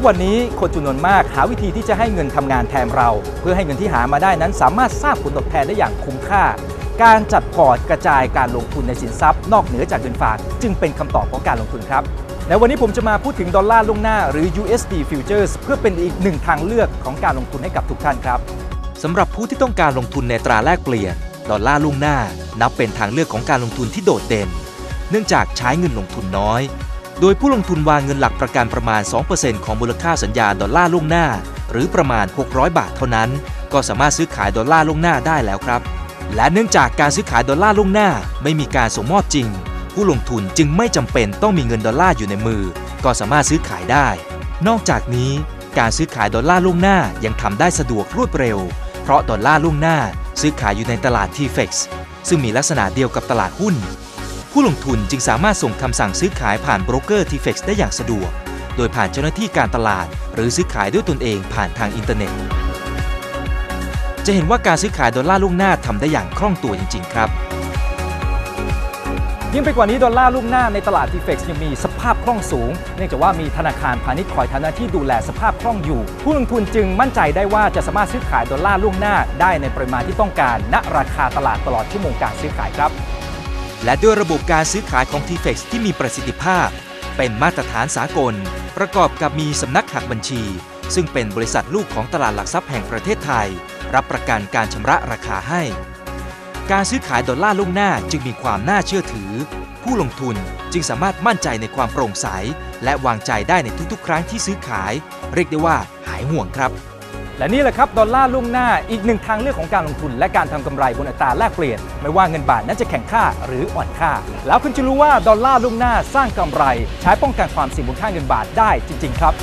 กวันนี้คนจำนวนมากหาวิธีที่จะให้เงินทำงานแทนเรา เพื่อให้เงินที่หามาได้นั้นสามารถสร้างผลตอบแทนได้อย่างคุ้มค่า การจัดพอร์ตกระจายการลงทุนในสินทรัพย์ นอกเหนือจากเงินฝาก จึงเป็นคำตอบของการลงทุนครับและวันนี้ผมจะมาพูดถึงดอลลาร์ล่วงหน้าหรือ USD Futures เพื่อเป็นอีกหนึ่งทางเลือกของการลงทุนให้กับทุกท่านครับสำหรับผู้ที่ต้องการลงทุนในตราแลกเปลี่ยนดอลลาร์ล่วงหน้า นับเป็นทางเลือกของการลงทุนที่โดดเด่น เนื่องจากใช้เงินลงทุนน้อย โดยผู้ลงทุนวางเงินหลักประกันประมาณ 2%ของมูลค่าสัญญาดอลลาร์ล่วงหน้า หรือประมาณ 600 บาทเท่านั้น ก็สามารถซื้อขายดอลลาร์ล่วงหน้าได้แล้วครับ และเนื่องจากการซื้อขายดอลลาร์ล่วงหน้าไม่มีการส่งมอบจริง ผู้ลงทุนจึงไม่จำเป็นต้องมีเงินดอลลาร์อยู่ในมือ ก็สามารถซื้อขายได้ นอกจากนี้การซื้อขายดอลลาร์ล่วงหน้ายังทำได้สะดวกรวดเร็ว เพราะดอลลาร์ล่วงหน้าซื้อขายอยู่ในตลาด TFX ซึ่งมีลักษณะเดียวกับตลาดหุ้น ผู้ลงทุนจึงสามารถส่งคำสั่งซื้อขายผ่านโบรกเกอร์ TFX ได้อย่างสะดวก โดยผ่านเจ้าหน้าที่การตลาด หรือซื้อขายด้วยตนเองผ่านทางอินเทอร์เน็ต จะเห็นว่าการซื้อขายดอลลาร์ล่วงหน้าทำได้อย่างคล่องตัวจริง ๆ ครับ ยิ่งไปกว่านี้ดอลลาร์ล่วงหน้าในตลาด t f x ยังมีสภาพคล่องสูง เนื่องจากว่ามีธนาคารพาณิชย์คอยทำหน้าที่ดูแลสภาพคล่องอยู่ ผู้ลงทุนจึงมั่นใจได้ว่าจะสามารถซื้อขายดอลลาร์ล่วงหน้า ได้ในปริมาณที่ต้องการ ณราคาตลาดตลอดชั่วโมงการซื้อขายครับ และด้วยระบบการซื้อขายของ TFX ที่มีประสิทธิภาพ เป็นมาตรฐานสากล ประกอบกับมีสำนักหักบัญชี ซึ่งเป็นบริษัทลูกของตลาดหลักทรัพย์แห่งประเทศไทย รับประกันการชำระราคาให้ การซื้อขายดอลลาร์ล่วงหน้าจึงมีความน่าเชื่อถือ ผู้ลงทุนจึงสามารถมั่นใจในความโปร่งใส และวางใจได้ในทุกๆ ครั้งที่ซื้อขาย เรียกได้ว่าหายห่วงครับ และนี่แหละครับดอลลาร์ล่วงหน้าอีกหนึ่งทางเลือกของการลงทุน และการทำกำไรบนอัตราแลกเปลี่ยน ไม่ว่าเงินบาทนั้นจะแข็งค่าหรืออ่อนค่า แล้วคุณจะรู้ว่าดอลลาร์ล่วงหน้าสร้างกำไร ใช้ป้องกันความเสี่ยงบนค่าเงินบาทได้จริง ๆ ครับ